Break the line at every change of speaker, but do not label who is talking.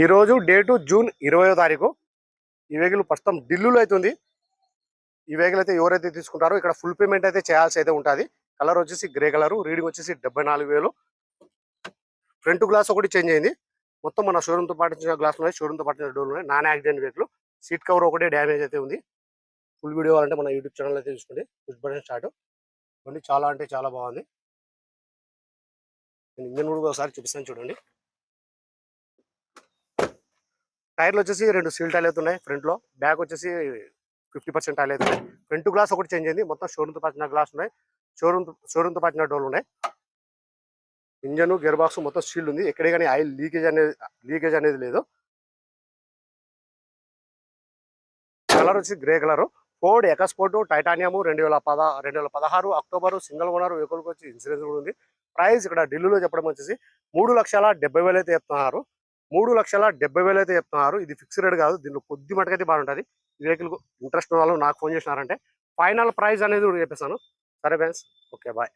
ఈ రోజు date June ఇరవయో తారీఖు. ఈ వెహికల్ ప్రస్తుతం ఢిల్లీలో అవుతుంది ఈ వెహికల్ అయితే ఎవరైతే తీసుకుంటారో ఇక్కడ ఫుల్ పేమెంట్ అయితే చేయాల్సి అయితే ఉంటుంది. కలర్ వచ్చేసి గ్రే కలర్ రీడింగ్ వచ్చేసి డెబ్బై నాలుగు వేలు. ఫ్రంట్ గ్లాస్ ఒకటి చేంజ్ అయింది. మొత్తం మన షోరూమ్తో పాటించిన గ్లాస్ ఉన్నాయి షోరూమ్తో పాటించిన డోర్ ఉన్నాయి. Non accident vehicle. Seat cover ఒకటే డ్యామేజ్ అయితే ఉంది. ఫుల్ వీడియో కావాలంటే మన యూట్యూబ్ ఛానల్ అయితే చూసుకోండి. Push button start. బండి చాలా అంటే చాలా బాగుంది. నేను ఇంజన్ కూడా ఒకసారి చూపిస్తాను చూడండి. టైర్లు వచ్చేసి రెండు సీల్ టైర్లు అయితే ఉన్నాయి ఫ్రంట్లో బ్యాక్ వచ్చేసి ఫిఫ్టీ పర్సెంట్ టైర్లు అయితే ఉన్నాయి. ఫ్రంట్ గ్లాస్ ఒకటి చేంజ్ అయింది. మొత్తం షోరూమ్తో పాటిన గ్లాస్ ఉన్నాయి. షోరూమ్ షోరూమ్తో పాటిన డోర్లు ఉన్నాయి. ఇంజన్ గేర్ బాక్స్ మొత్తం సీల్డ్ ఉంది. ఎక్కడే కానీ ఆయిల్ లీకేజ్ అనేది లీకేజ్ అనేది లేదు. కలర్ వచ్చి grey colour Ford EcoSport Titanium రెండు వేల పద రెండు వేల పదహారు అక్టోబర్ సింగిల్ ఓనర్ వెహికల్కి వచ్చి ఇన్సూరెన్స్ కూడా ఉంది. ప్రైస్ ఇక్కడ ఢిల్లీలో చెప్పడం వచ్చేసి మూడు లక్షల డెబ్బై వేలు అయితే చెప్తున్నారు. మూడు లక్షల డెబ్బై వేలు అయితే చెప్తున్నారు. ఇది ఫిక్స్ రేట్ కాదు. దీనిలో కొద్ది మటుకైతే బాగుంటుంది. వెహికల్ ఇంట్రెస్ట్ ఉన్న వాళ్ళు నాకు ఫోన్ చేసినారంటే ఫైనల్ ప్రైస్ అనేది కూడా చెప్పేస్తాను. సరే ఫ్రెండ్స్ ఓకే బాయ్